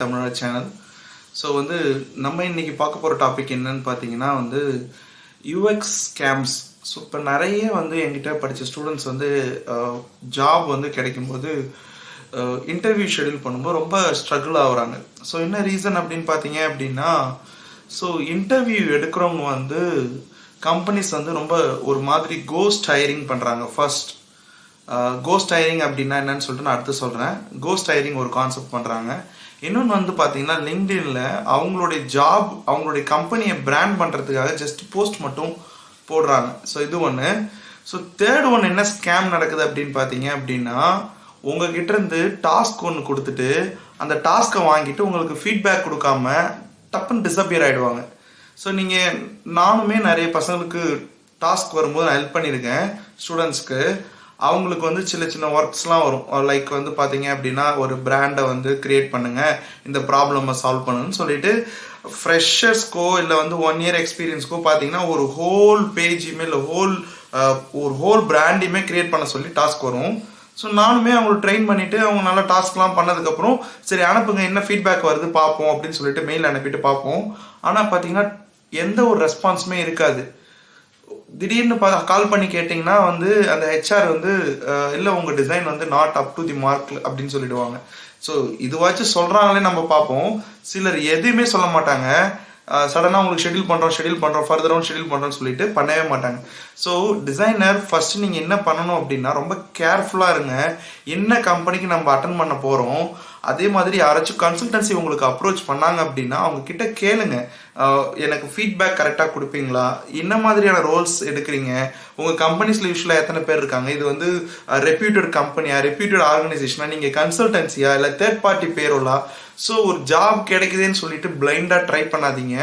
தமிழோட channel so வந்து நம்ம இன்னைக்கு பார்க்க போகிற டாபிக் என்னன்னு பார்த்தீங்கன்னா வந்து யூஎக்ஸ் ஸ்கேம்ஸ் ஸோ இப்போ நிறைய வந்து என்கிட்ட படித்த ஸ்டூடெண்ட்ஸ் வந்து ஜாப் வந்து கிடைக்கும்போது இன்டர்வியூ ஷெடியூல் பண்ணும்போது ரொம்ப ஸ்ட்ரகிள் ஆகுறாங்க. ஸோ என்ன ரீசன் அப்படின்னு பார்த்தீங்க அப்படின்னா ஸோ இன்டர்வியூ எடுக்கிறவங்க வந்து கம்பெனிஸ் வந்து ரொம்ப ஒரு மாதிரி கோஸ்ட் ஹையரிங் பண்ணுறாங்க ஃபர்ஸ்ட் கோஸ்ட் ஹையரிங் அப்படின்னா என்னன்னு சொல்லிட்டு நான் அடுத்து சொல்கிறேன் கோஸ்ட் ஹையரிங் ஒரு கான்செப்ட் பண்ணுறாங்க இன்னொன்று வந்து பார்த்தீங்கன்னா லிங்க்டின்ல அவங்களுடைய ஜாப் அவங்களுடைய கம்பெனியை பிராண்ட் பண்ணுறதுக்காக ஜஸ்ட் போஸ்ட் மட்டும் போடுறாங்க. ஸோ இது ஒன்று ஸோ தேர்ட் ஒன் என்ன ஸ்கேம் நடக்குது அப்படின்னு பார்த்தீங்க அப்படின்னா உங்ககிட்ட இருந்து டாஸ்க் ஒன்று கொடுத்துட்டு அந்த டாஸ்க்கை வாங்கிட்டு உங்களுக்கு ஃபீட்பேக் கொடுக்காம டப்புன்னு டிசப்பியர் ஆகிடுவாங்க ஸோ நீங்கள் நானுமே நிறைய பசங்களுக்கு டாஸ்க் வரும்போது நான் ஹெல்ப் பண்ணியிருக்கேன் ஸ்டூடெண்ட்ஸ்க்கு அவங்களுக்கு வந்து சின்ன சின்ன ஒர்க்ஸ்லாம் வரும். லைக் வந்து பார்த்தீங்க அப்படின்னா ஒரு பிராண்டை வந்து கிரியேட் பண்ணுங்கள் இந்த ப்ராப்ளமை சால்வ் பண்ணுன்னு சொல்லிட்டு ஃப்ரெஷர்ஸ்க்கோ இல்லை வந்து ஒன் இயர் எக்ஸ்பீரியன்ஸ்க்கோ பார்த்தீங்கன்னா ஒரு ஹோல் பேஜுமே இல்லை ஹோல் ஒரு ஹோல் பிராண்டையுமே கிரியேட் பண்ண சொல்லி டாஸ்க் வரும். ஸோ நானுமே அவங்களை ட்ரெயின் பண்ணிவிட்டு அவங்க நல்லா டாஸ்க்லாம் பண்ணதுக்கப்புறம் சரி அனுப்புங்க என்ன ஃபீட்பேக் வருது பார்ப்போம் அப்படின்னு சொல்லிட்டு மெயில் அனுப்பிட்டு பார்ப்போம் ஆனால் பார்த்தீங்கன்னா எந்த ஒரு ரெஸ்பான்ஸுமே இருக்காது. திடீர்னு பா கால் பண்ணி கேட்டிங்கன்னா வந்து அந்த ஹெச்ஆர் வந்து இல்லை உங்கள் டிசைன் வந்து not up to the mark அப்படின்னு சொல்லிடுவாங்க. ஸோ இதுவாச்சும் சொல்கிறாங்களே நம்ம பார்ப்போம். சிலர் எதுவுமே சொல்ல மாட்டாங்க. சடனாக உங்களுக்கு ஷெடியூல் பண்ணுறோம் ஷெடியூல் பண்ணுறோம் ஃபர்தர் ஷெடியூல் பண்ணுறோம்னு சொல்லிட்டு பண்ணவே மாட்டாங்க. ஸோ டிசைனர் ஃபஸ்ட்டு நீங்கள் என்ன பண்ணணும் அப்படின்னா ரொம்ப கேர்ஃபுல்லாக இருங்க. என்ன கம்பெனிக்கு நம்ம அட்டன் பண்ண போகிறோம் அதே மாதிரி யாராச்சும் கன்சல்டன்சி உங்களுக்கு அப்ரோச் பண்ணாங்க அப்படின்னா அவங்க கிட்ட கேளுங்க எனக்கு ஃபீட்பேக் கரெக்டாக கொடுப்பீங்களா? என்ன மாதிரியான ரோல்ஸ் எடுக்கிறீங்க? உங்கள் கம்பெனிஸில் யூஸ்வலாக எத்தனை பேர் இருக்காங்க? இது வந்து ரெப்யூட்டட் கம்பெனியா ரெப்யூட்டட் ஆர்கனைசேஷனா நீங்கள் கன்சல்டன்சியா இல்லை தேர்ட் பார்ட்டி பேரோலா ஸோ ஒரு ஜாப் கிடைக்குதுன்னு சொல்லிட்டு பிளைண்டாக ட்ரை பண்ணாதீங்க.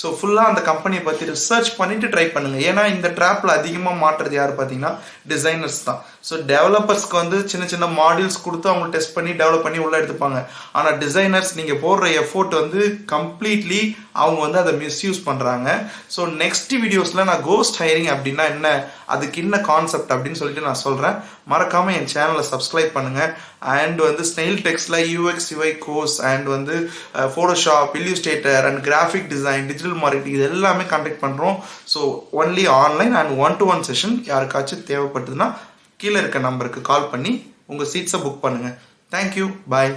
ஸோ ஃபுல்லாக அந்த கம்பெனியை பற்றி ரிசர்ச் பண்ணிட்டு ட்ரை பண்ணுங்கள் ஏன்னா இந்த ட்ராப்பில் அதிகமாக மாற்றுறது யார் பார்த்தீங்கன்னா டிசைனர்ஸ் தான். ஸோ டெவலப்பர்ஸ்க்கு வந்து சின்ன சின்ன மாடியூல்ஸ் கொடுத்து அவங்க டெஸ்ட் பண்ணி டெவலப் பண்ணி உள்ளே எடுத்துப்பாங்க. ஆனால் டிசைனர்ஸ் நீங்கள் போடுற எஃபோர்ட் வந்து கம்ப்ளீட்லி அவங்க வந்து அதை மிஸ்யூஸ் பண்ணுறாங்க ஸோ நெக்ஸ்ட் வீடியோஸில் நான் கோஸ்ட் ஹையரிங் அப்படின்னா என்ன? அதுக்கு என்ன கான்செப்ட் அப்படின்னு சொல்லிட்டு நான் சொல்கிறேன் மறக்காமல் என் சேனலை சப்ஸ்கிரைப் பண்ணுங்கள் அண்ட் வந்து snail textile UX UI course and வந்து Photoshop illustrator and graphic design digital marketing இது எல்லாமே கண்டக்ட் பண்ணுறோம் so only online and one to one session யாருக்காச்சும் தேவைப்பட்டதுன்னா கீழே இருக்க நம்பருக்கு கால் பண்ணி உங்கள் சீட்ஸை புக் பண்ணுங்கள் தேங்க்யூ பாய்